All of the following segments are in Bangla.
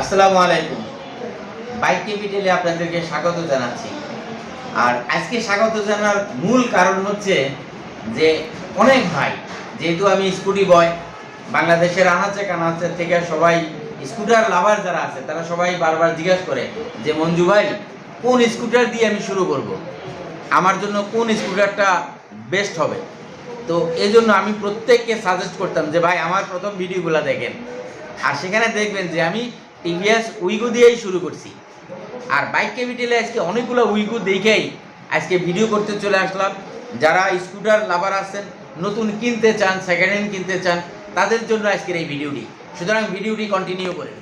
আসসালামু আলাইকুম। বাইক ক্যাপিটালে আপনাদেরকে স্বাগত জানাচ্ছি। আর আজকে স্বাগত জানার মূল কারণ হচ্ছে যে অনেক ভাই, যেহেতু আমি স্কুটি বয়, বাংলাদেশের আনাচে কানাচে থেকে সবাই স্কুটার লাভার যারা আছে, তারা সবাই বারবার জিজ্ঞাসা করে যে, মঞ্জু ভাই, কোন স্কুটার দিয়ে আমি শুরু করব। আমার জন্য কোন স্কুটারটা বেস্ট হবে? তো এই জন্য আমি প্রত্যেককে সাজেস্ট করতাম যে, ভাই, আমার প্রথম ভিডিওগুলো দেখেন। আর সেখানে দেখবেন যে, আমি টিভিএস উইগো দিয়েই শুরু করছি। আর বাইক ক্যাপিটালে আজকে অনেকগুলো উইগো দেখেই আজকে ভিডিও করতে চলে আসলাম। যারা স্কুটার লাভার আছেন, নতুন কিনতে চান সেকেন্ড হ্যান্ড কিনতে চান, তাদের জন্য আজকের এই ভিডিওটি। সুতরাং ভিডিওটি কন্টিনিউ করেন।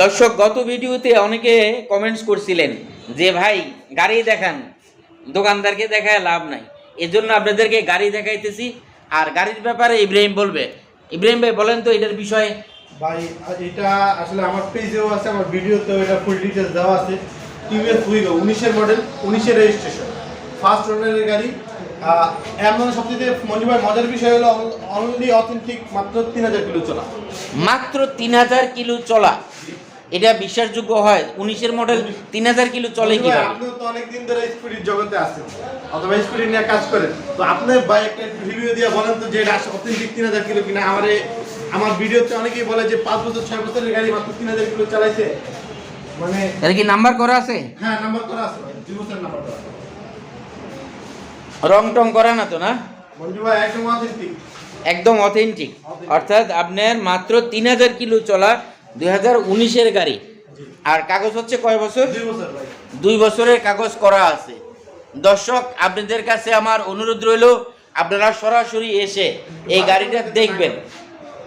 দর্শক, গত ভিডিওতে অনেকে কমেন্টস করছিলেন যে, ভাই, গাড়ি দেখান। দোকানদারকে দেখায় লাভ নাই। এজন্য আপনাদেরকে গাড়ি দেখাইতেছি। আর গাড়ির ব্যাপারে ইব্রাহিম বলবে। ইব্রাহিম ভাই, বলেন তো এটার বিষয়ে ভাই এটা আসলে আমার পেজেও আছে আমার ভিডিওতেও এটা ফুল ডিটেলস দেওয়া আছে। টিভিএস উইগো উনিশের মডেল উনিশের রেজিস্ট্রেশন ফার্স্ট ওনারের গাড়ি। মধ্যে সবচেয়ে ভাই মজার বিষয় হলো অনলি অথেন্টিক মাত্র তিন হাজার কিলো চলা। মাত্র তিন হাজার কিলো চলা। এটা বিশ্বাসযোগ্য হয়? উনিশের মডেল তিন হাজার কিলো চলে কীভাবে? আপনিও তো অনেকদিন ধরে স্কুটির জগতে আছেন। অথবা স্কুটি নিয়ে কাজ করেন। তো আপনার বাইকটা একটু রিভিউ দিয়ে বলেন তো যে এটা অথেন্টিক তিন হাজার কিলো কিনা আমার আমার ভিডিওতে অনেকেই বলে যে পাঁচ বছর ছয় বছরের গাড়ি মাত্র তিন হাজার কিলো চালাইছে। মানে এটা কি নাম্বার করা আছে? হ্যাঁ নাম্বার করা আছে দুই বছরের নাম্বার করা আছে। রং টং করা না তো না? মঞ্জু ভাই একদম অথেন্টিক একদম অথেন্টিক অর্থাৎ আপনার মাত্র তিন হাজার কিলো চলা দুই হাজার উনিশের গাড়ি। আর কাগজ হচ্ছে কয় বছর? দুই বছরের কাগজ করা আছে। দর্শক আপনাদের কাছে আমার অনুরোধ রইল আপনারা সরাসরি এসে এই গাড়িটা দেখবেন।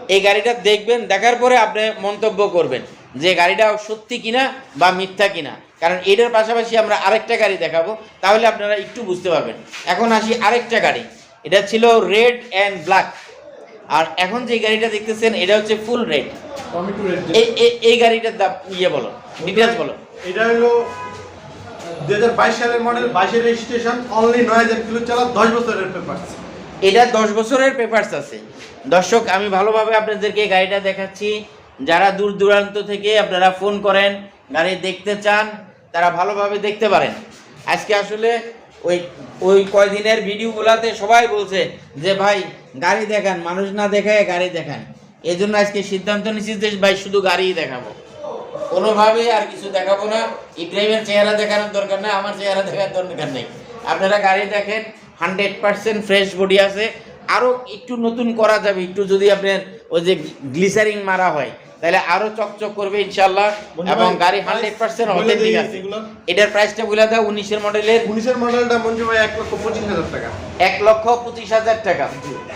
এই গাড়িটা দেখবেন দেখার পরে আপনি মন্তব্য করবেন যে গাড়িটা সত্যি কিনা বা মিথ্যা কিনা। কারণ এটার পাশাপাশি আমরা আরেকটা গাড়ি দেখাবো তাহলে আপনারা একটু বুঝতে পারবেন। এখন আসি আরেকটা গাড়ি এটা ছিল রেড অ্যান্ড ব্ল্যাক। আর এখন যে গাড়িটা দেখতেছেন এটা হচ্ছে ফুল রেড। টমেটো এই এই- এই গাড়িটার দাম ইয়ে বলো ডিটেলস বলো। এটা হলো দু হাজার বাইশ সালের মডেল বাইশের রেজিস্ট্রেশন অনলি নয় হাজার কিলো চালা দশ বছরের পেপার এটা দশ বছরের পেপারস আছে। দর্শক, আমি ভালোভাবে আপনাদেরকে গাড়িটা দেখাচ্ছি। যারা দূর দূরান্ত থেকে আপনারা ফোন করেন, গাড়ি দেখতে চান, তারা ভালোভাবে দেখতে পারেন। আজকে আসলে ওই ওই কয়দিনের ভিডিওগুলোতে সবাই বলছে যে, ভাই, গাড়ি দেখান, মানুষ না দেখায় গাড়ি দেখান। এই জন্য আজকে সিদ্ধান্ত নিচ্ছি যে, ভাই, শুধু গাড়িই দেখাবো। কোনোভাবে আর কিছু দেখাবো না। ইব্রাহিমের চেহারা দেখানোর দরকার নেই, আমার চেহারা দেখার দরকার নেই। আপনারা গাড়ি দেখেন হান্ড্রেড পার্সেন্ট ফ্রেশ বডি আছে। আরও একটু নতুন করা যাবে একটু যদি আপনার ওই যে গ্লিসারিং মারা হয় তাহলে আরও চকচক করবে ইনশাল্লাহ এবং গাড়ি হান্ড্রেড পার্সেন্ট অথেন্টিক আছে। এটার প্রাইসটা বলে দাও উনিশের মডেলের উনিশের মডেলটা মঞ্জু ভাই এক লক্ষ পঁচিশ হাজার টাকা। এক লক্ষ পঁচিশ হাজার টাকা।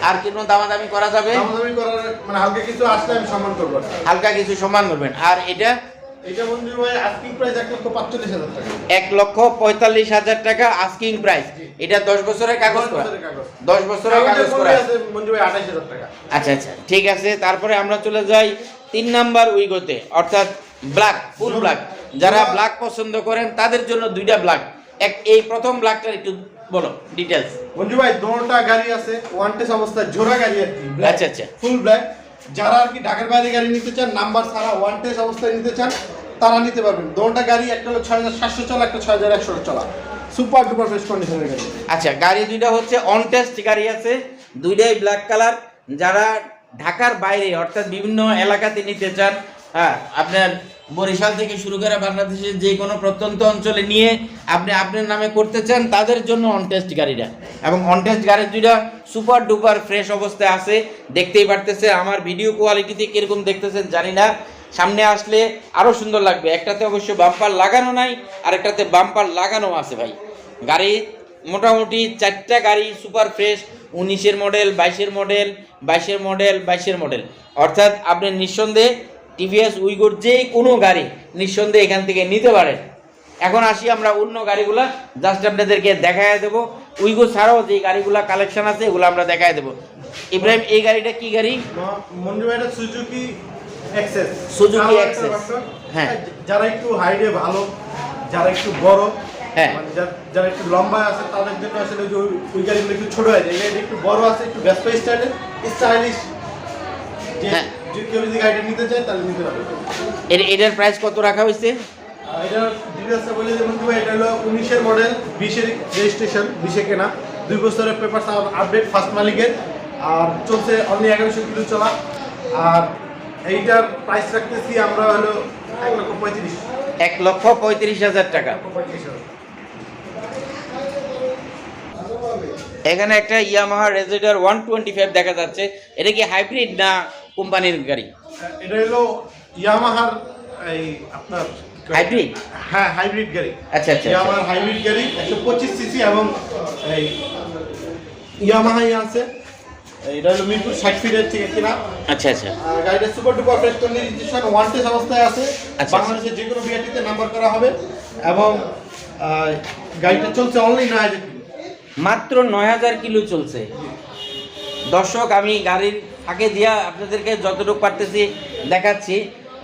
আর কোনো দামাদামি করা যাবে? দামাদামি করার মানে হালকা কিছু আসলে আমি সম্মান করব। হালকা কিছু সম্মান করবেন। আর এটা এটা মঞ্জু ভাই আস্কিং প্রাইস এক লক্ষ পাঁচচল্লিশ হাজার টাকা। লক্ষ আস্কিং প্রাইস এটা দশ বছরের কাগজ করা। বছরের কাগজ। দশ বছরের কাগজ করা। মূল্য ভাই আঠাশ হাজার টাকা। আচ্ছা আচ্ছা ঠিক আছে। তারপরে আমরা চলে যাই তিন নাম্বার উইগোতে অর্থাৎ ব্ল্যাক ফুল ব্ল্যাক যারা ব্ল্যাক পছন্দ করেন তাদের জন্য দুইটা ব্ল্যাক এক এই প্রথম ব্ল্যাকটার একটু বলো ডিটেলস মঞ্জু ভাই দোনোটা গাড়ি আছে ওয়ান টেস অবস্থায় জোড়া গাড়ি আর কি আচ্ছা, আচ্ছা। ফুল ব্ল্যাক যারা আর কি ঢাকার বাইরে গাড়ি নিতে চান, নাম্বার ছাড়া ওয়ান টেস অবস্থায় নিতে চান, তারা নিতে পারবেন। দোটা গাড়ি, একটা হলো ছয় হাজার সাতশো চলা, একটা ছয় হাজার একশো চলা। সুপার ডুপার ফ্রেশ কন্ডিশনের গাড়ি। আচ্ছা গাড়ি দুইটা হচ্ছে অন টেস্ট গাড়ি আছে, দুইটাই ব্ল্যাক কালার যারা ঢাকার বাইরে, অর্থাৎ বিভিন্ন এলাকাতে নিতে চান হ্যাঁ আপনার বরিশাল থেকে শুরু করে বাংলাদেশের যে কোনো প্রত্যন্ত অঞ্চলে নিয়ে আপনি আপনার নামে করতে চান, তাদের জন্য অন টেস্ট গাড়িটা। এবং অন টেস্ট গাড়ি দুইটা সুপার ডুপার ফ্রেশ অবস্থায় আছে। দেখতেই পারতেছে, আমার ভিডিও কোয়ালিটিতে কীরকম দেখতেছেন জানি না। সামনে আসলে আরও সুন্দর লাগবে। একটাতে অবশ্য বাম্পার লাগানো নাই আর একটাতে বাম্পার লাগানো আছে ভাই। গাড়ি মোটামুটি চারটা গাড়ি সুপার ফ্রেশ উনিশের মডেল বাইশের মডেল বাইশের মডেল বাইশের মডেল অর্থাৎ আপনি নিঃসন্দেহে টিভিএস উইগোর যে কোনো গাড়ি নিঃসন্দেহে এখান থেকে নিতে পারেন এখন আসি আমরা অন্য গাড়িগুলা জাস্ট আপনাদেরকে দেখায় দেবো। উইগো ছাড়াও যে গাড়িগুলা কালেকশন আছে এগুলো আমরা দেখায় দেবো। ইব্রাহিম এই গাড়িটা কি গাড়ি? এটা সুজুকি এক্সেস হ্যাঁ। যারা একটু হাইটে ভালো যারা একটু বড় হ্যাঁ। মানে যারা একটু লম্বা আছে তাদের জন্য আসলে যে ওই- ওই গাড়িগুলো একটু ছোট হয়ে যায়। এই গাড়িটা একটু বড় আছে একটু ব্যস্ত স্টাইলিশ হ্যাঁ। যে কেউ যদি গাড়িটা নিতে চায় তাহলে নিতে পারবে। এর এটার প্রাইস কত রাখা হয়েছে? এটা ডিটেলসটা বলে দেবেন কি এটা হলো উনিশের মডেল বিশের রেজিস্ট্রেশন বিশে কেনা। দুই বছরের পেপার আপডেট ফার্স্ট মালিকের। আর চলছে অনলি এগারোশো কিলো চলা। আর এইটার প্রাইস রাখতেছি আমরা হলো এক লক্ষ পঁয়ত্রিশ। এক লক্ষ পঁয়ত্রিশ হাজার টাকা। এখানে একটা ইয়ামাহা রেজিডার ওয়ান টোয়েন্টি ফাইভ দেখা যাচ্ছে। এটা কি হাইব্রিড না কোম্পানির গাড়ি। এটা হলো ইয়ামাহার এই আপনার হাইব্রিড হ্যাঁ হাইব্রিড গাড়ি। আচ্ছা আচ্ছা আচ্ছা। ইয়ামাহার হাইব্রিড গাড়ি একশো পঁচিশ সিসি এবং এই ইয়ামাহাই আছে। এটা হলো মিরপুর ষাট ফিটের থেকে কিনা। আচ্ছা আচ্ছা। গাড়িটা super duper fresh condition one টেস অবস্থায় আছে। আচ্ছা। বাংলাদেশের যে কোনো বিআরটিতে নাম্বার করা হবে। এবং গাড়িটা চলছে অনলি নয় হাজার মাত্র নয় হাজার কিলো চলছে। দর্শক আমি গাড়ির ফাঁকে দিয়া আপনাদেরকে যতটুকু পারতেছি দেখাচ্ছি।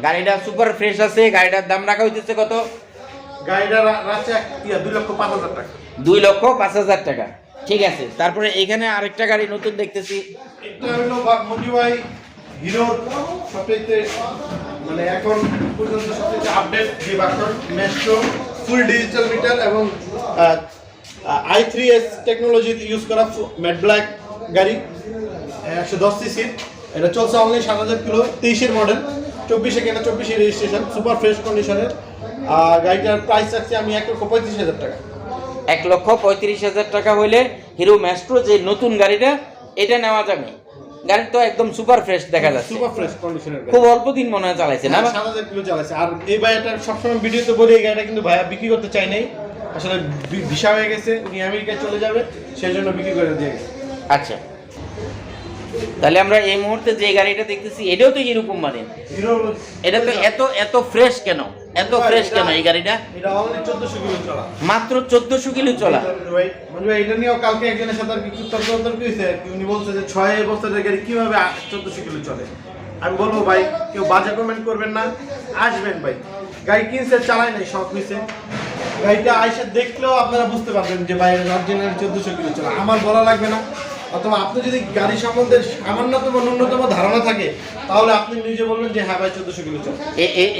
গাড়িটা সুপার ফ্রেশ আছে গাড়িটার দাম রাখা হইতেছে কত? গাড়িটা দুই লক্ষ পাঁচ হাজার টাকা। দুই লক্ষ পাঁচ হাজার টাকা। ঠিক আছে তারপরে এখানে আরেকটা গাড়ি নতুন দেখতেছি। এটা হলো মন্ডি হিরোর সবচেয়ে মানে এখন পর্যন্ত সবচেয়ে আপডেট যে মেস্ট্রো ফুল ডিজিটাল মিটার এবং I three S technology use করা ম্যাট ব্ল্যাক গাড়ি। একশো দশ সিসির এটা চলছে অনলি সাত হাজার কিলো তেইশের মডেল চব্বিশে কেনা চব্বিশে রেজিস্ট্রেশন সুপার ফ্রেশ কন্ডিশনের আর গাড়িটার প্রাইস রাখছি আমি এক লক্ষ পঁয়ত্রিশ হাজার টাকা। এক লক্ষ পঁয়ত্রিশ হাজার টাকা হইলে হিরো ম্যাস্ট্রো যে নতুন গাড়িটা এটা নেওয়া যাবে। গাড়ি তো একদম সুপার ফ্রেশ দেখা যাচ্ছে। সুপার ফ্রেশ কন্ডিশনের খুব অল্প দিন মনে হয় চালাইছে না? হ্যাঁ, সাত হাজার কিলো চালাচ্ছে আর এই ভাইয়াটা সবসময় ভিডিওতে বলি এই গাড়িটা কিন্তু ভাইয়া বিক্রি করতে চাই নাই। আসলে ভিসা হয়ে গেছে উনি আমেরিকায় চলে যাবে সেই জন্য বিক্রি করে দিয়ে আচ্ছা। তাহলে আমরা এই মুহূর্তে যে গাড়িটা দেখতেছি এটাও তো কোম্পানির হিরো এটা তো এত এত ফ্রেশ কেন? এত ফ্রেশ কেন এই গাড়িটা? মাত্র চোদ্দশো কিলো চলা। ভাই মঞ্জু ভাই এটা নিয়েও কালকে একজনের সাথে আর কি তর্ক তর্ক হয়েছে। উনি বলছে যে ছয় বছরের গাড়ি কীভাবে চোদ্দশো কিলো চলে? আমি বলব ভাই কেউ বাজে কমেন্ট করবেন না। আসবেন ভাই। গাড়ি কিনছে চালায় নাই শখ হয়েছে। গাড়িটা আইসে দেখলেও আপনারা বুঝতে পারবেন যে ভাই অরিজিনাল চোদ্দশো কিলো চলে। আমার বলা লাগবে না। অথবা আপনি যদি গাড়ি সম্বন্ধে সামান্যতম ন্যূনতম ধারণা থাকে তাহলে আপনি নিজে বলবেন যে হ্যাঁ ভাই চোদ্দশো কিলো চলে।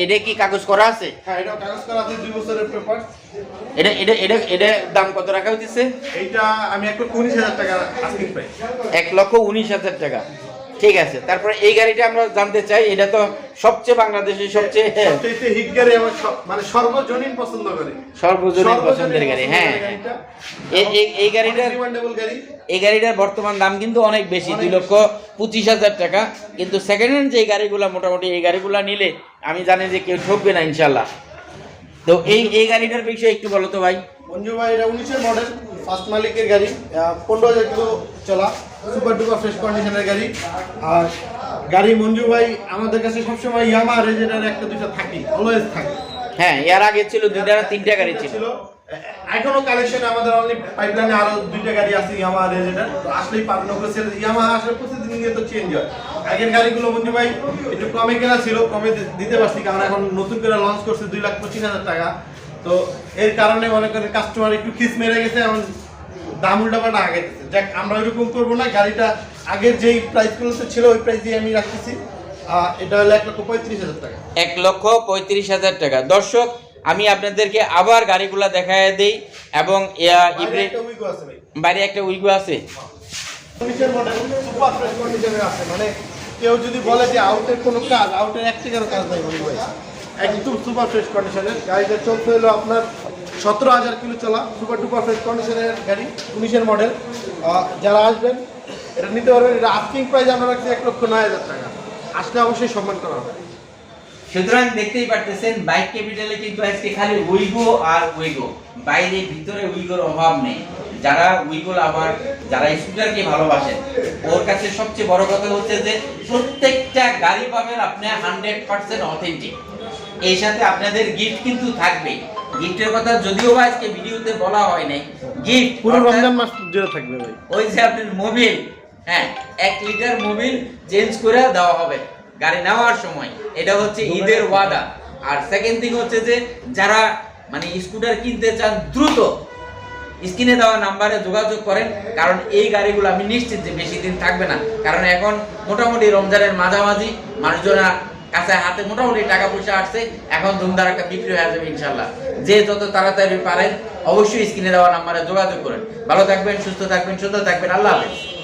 এটা কি কাগজ করা আছে? হ্যাঁ এটা কাগজ করা আছে দুই বছরের পেপার এটা এটা এটা এটা দাম কত রাখা হইতেছে? এইটা আমি একটু উনিশ হাজার টাকা আস্কিং প্রাইস এক লক্ষ উনিশ হাজার টাকা। ঠিক আছে তারপরে এই গাড়িটা আমরা জানতে চাই এটা তো সবচেয়ে বাংলাদেশের সবচেয়ে সবচেয়ে হিট গাড়ি আমার মানে সর্বজনীন পছন্দ করে সর্বজনীন পছন্দের গাড়ি হ্যাঁ। গাড়িটা। এই গাড়িটার এই গাড়িটার বর্তমান দাম কিন্তু অনেক বেশি দুই লক্ষ পঁচিশ হাজার টাকা। কিন্তু সেকেন্ড হ্যান্ড যে গাড়িগুলো মোটামুটি এই গাড়িগুলো নিলে আমি জানি যে কেউ ঠকবে না ইনশাল্লাহ তো এই এই গাড়িটার বিষয়ে একটু বলো তো ভাই। মঞ্জু ভাই এটা উনিশের মডেল ফার্স্ট মালিকের গাড়ি। পনেরো হাজার কিলো চলা। সুপার ডুপার ফ্রেশ কন্ডিশনের গাড়ি। আর গাড়ি মঞ্জু ভাই আমাদের কাছে সবসময় ইয়ামা রেজেটার একটা দুইটা থাকি অলওয়েজ থাকে। হ্যাঁ এর আগে ছিল দুইটা না তিনটা গাড়ি ছিল। এখনও কালেকশন আমাদের অনলি পাইপলাইনে আরও দুইটা গাড়ি আছে ইয়ামা রেজেটার তো আসলেই পাবেন ওগুলো সেল ইয়ামা আসলে প্রতিদিন নিয়ে তো চেঞ্জ হয়। আগের গাড়িগুলো মঞ্জু ভাই একটু কমে কেনা ছিল কমে দিতে পারছি কারণ এখন নতুন করে লঞ্চ করছে দুই লাখ পঁচিশ হাজার টাকা। তো এর কারণে মনে করেন কাস্টমার একটু কিস মেরে গেছে এখন দাম উল্টাপাল্টা আগে দিচ্ছে যাক আমরা ওইরকম করব না গাড়িটা আগের যেই প্রাইসগুলোতে ছিল ওই প্রাইস দিয়ে আমি রাখতেছি। এটা হলো এক লক্ষ পঁয়ত্রিশ হাজার টাকা। এক লক্ষ পঁয়ত্রিশ হাজার টাকা। দর্শক আমি আপনাদেরকে আবার গাড়িগুলা দেখায় দেই এবং বাইরে একটা উইগো আছে বাইরে একটা উইগো আছে। সুপার ফ্রেশ কন্ডিশনে আছে। মানে কেউ যদি বলে যে আউটের কোনো কাজ আউটের এক টাকারও কাজ নাই একদম সুপার ফ্রেশ কন্ডিশনের গাড়িটা চলতে হলো আপনার সতেরো হাজার কিলো চলা, সুপার ডুপার ফ্রেশ কন্ডিশনের গাড়ি উনিশের মডেল। যারা আসবেন, এটা নিতে পারবেন। এটা আস্কিং প্রাইস আমরা রাখছি এক লক্ষ নয় হাজার টাকা। আসলে অবশ্যই সম্মান করা হবে। সুতরাং দেখতেই পারতেছেন, বাইক ক্যাপিটালে কিন্তু আজকে খালি উইগো আর উইগো বাইরে ভিতরে উইগোর অভাব নেই। যারা উইগো আবার যারা স্কুটারকে ভালোবাসেন ওর কাছে সবচেয়ে বড় কথা হচ্ছে যে, প্রত্যেকটা গাড়ি পাবেন আপনি হান্ড্রেড পার্সেন্ট অথেন্টিক এই সাথে আপনাদের গিফট কিন্তু থাকবেই। গিফটের কথা যদিও বা আজকে ভিডিওতে বলা হয় নাই। গিফট পুরো রমজান মাস জুড়ে থাকবে ভাই। ওই যে আপনার মোবিল হ্যাঁ এক লিটার মোবিল চেঞ্জ করে দেওয়া হবে গাড়ি নেওয়ার সময়। এটা হচ্ছে ঈদের ওয়াদা। আর সেকেন্ড থিং হচ্ছে যে যারা মানে স্কুটার কিনতে চান দ্রুত স্ক্রিনে দেওয়া নাম্বারে যোগাযোগ করেন কারণ এই গাড়িগুলো আমি নিশ্চিত যে বেশি দিন থাকবে না। কারণ এখন মোটামুটি রমজানের মাঝামাঝি মানুষজনা কাছে হাতে মোটামুটি টাকা পয়সা আসছে, এখন ধুমধারাক্কা বিক্রি হয়ে যাবে ইনশাল্লাহ। যে যত তাড়াতাড়ি পারেন, অবশ্যই স্ক্রিনে দেওয়া নাম্বারে যোগাযোগ করেন। ভালো থাকবেন, সুস্থ থাকবেন সুস্থ থাকবেন। আল্লাহ হাফেজ।